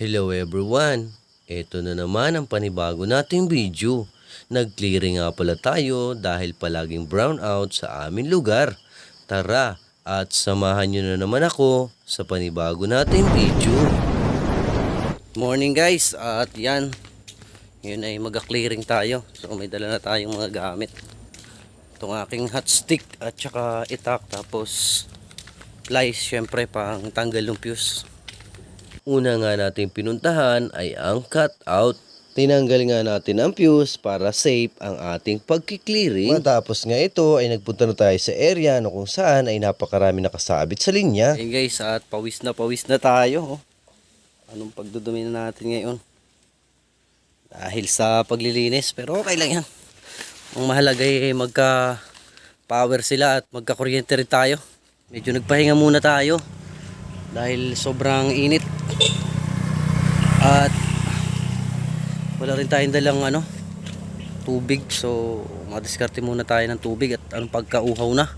Hello everyone! Ito na naman ang panibago nating video. Nag-clearing nga pala tayo dahil palaging brownout sa aming lugar. Tara at samahan nyo na naman ako sa panibago nating video. Morning guys! At yan, ngayon ay mag-clearing tayo. So may dala na tayong mga gamit. Itong aking hot stick at saka itak tapos plies syempre pang tanggal ng fuse. Una nga natin pinuntahan ay ang cutout. Tinanggal nga natin ang fuse para safe ang ating pagkiklearing. Matapos nga ito ay nagpunta na tayo sa area no kung saan ay napakarami nakasabit sa linya. Hey guys, at pawis na pawis na tayo. Oh. Anong pagdudumi na natin ngayon? Dahil sa paglilinis, pero okay lang yan. Ang mahalaga ay magka power sila at magka kuryente rin tayo. Medyo nagpahinga muna tayo dahil sobrang init at wala rin tayong dalang ano tubig so madiskarte muna tayo ng tubig at anong pagkauhaw na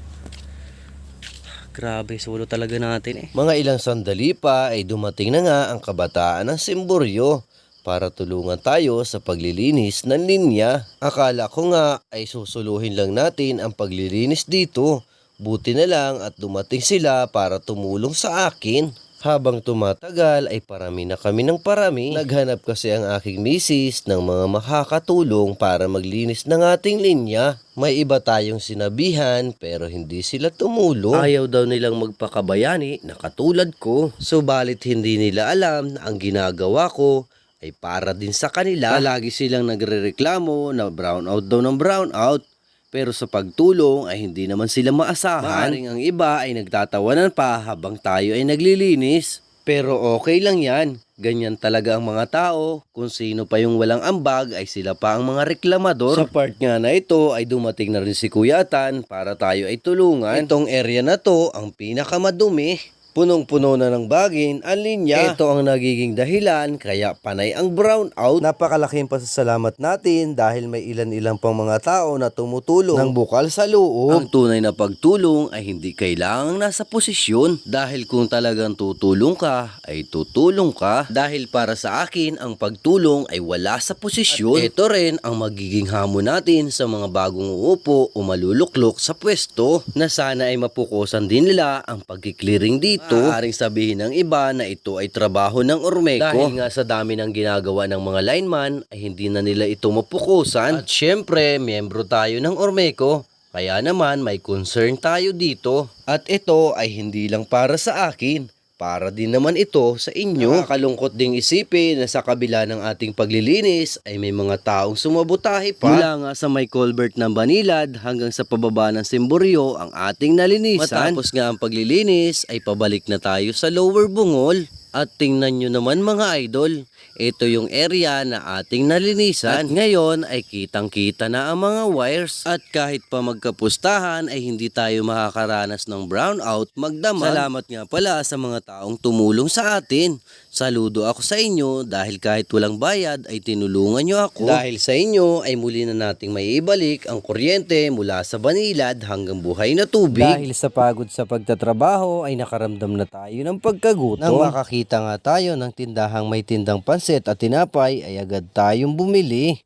grabe solo talaga natin eh mga ilang sandali pa ay dumating na nga ang kabataan ng Simboryo para tulungan tayo sa paglilinis ng linya. Akala ko nga ay susuluhin lang natin ang paglilinis dito. Buti na lang at dumating sila para tumulong sa akin. Habang tumatagal ay parami na kami ng parami. Naghanap kasi ang aking misis ng mga makakatulong para maglinis ng ating linya. May iba tayong sinabihan pero hindi sila tumulong. Ayaw daw nilang magpakabayani na katulad ko. Subalit hindi nila alam na ang ginagawa ko ay para din sa kanila. Lagi silang nagrereklamo na brownout daw ng brownout. Pero sa pagtulong ay hindi naman sila maasahan. Maring ang iba ay nagtatawanan pa habang tayo ay naglilinis. Pero okay lang yan. Ganyan talaga ang mga tao. Kung sino pa yung walang ambag ay sila pa ang mga reklamador. Sa part nga na ito ay dumating na rin si Kuyatan para tayo ay tulungan. Itong area na to ang pinakamadumi. Punong-puno na ng bagin ang linya. Ito ang nagiging dahilan kaya panay ang brownout. Napakalaking pasasalamat natin dahil may ilan-ilan pang mga tao na tumutulong ng bukal sa loob. Ang tunay na pagtulong ay hindi kailangang nasa posisyon dahil kung talagang tutulong ka ay tutulong ka dahil para sa akin ang pagtulong ay wala sa posisyon. At ito rin ang magiging hamon natin sa mga bagong uupo o maluluklok sa pwesto na sana ay mapukusan din nila ang pagkiklearing dito. Maaaring sabihin ng iba na ito ay trabaho ng Ormeco. Dahil nga sa dami ng ginagawa ng mga lineman ay hindi na nila ito mapukusan. At syempre, miyembro tayo ng Ormeco. Kaya naman may concern tayo dito. At ito ay hindi lang para sa akin. Para din naman ito sa inyo. Nakakalungkot ding isipin na sa kabila ng ating paglilinis ay may mga taong sumabutahe pa. Mula nga sa may culvert ng Banilad hanggang sa pababa ng Simboryo ang ating nalinisan. Matapos nga ang paglilinis ay pabalik na tayo sa lower bungol. At tingnan nyo naman mga idol, ito yung area na ating nalinisan. At ngayon ay kitang-kita na ang mga wires. At kahit pa magkapustahan ay hindi tayo makakaranas ng brownout magdamag. Salamat nga pala sa mga taong tumulong sa atin. Saludo ako sa inyo dahil kahit walang bayad ay tinulungan nyo ako. Dahil sa inyo ay muli na nating may ibalik ang kuryente mula sa banilad hanggang buhay na tubig. Dahil sa pagod sa pagtatrabaho ay nakaramdam na tayo ng pagkagutom. Nang makakita nga tayo ng tindahang may tindang pansit at tinapay ay agad tayong bumili.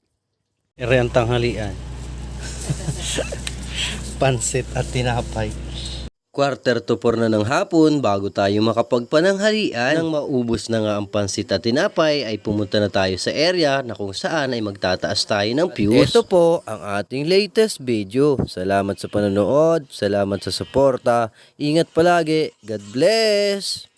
Ere ang tanghalian. Pansit at tinapay. Quarter to four na ng hapon bago tayo makapagpananghalian. Nang maubos na nga ang pansit at tinapay ay pumunta na tayo sa area na kung saan ay magtataas tayo ng views. Ito po ang ating latest video. Salamat sa panonood, salamat sa suporta. Ingat palagi. God bless!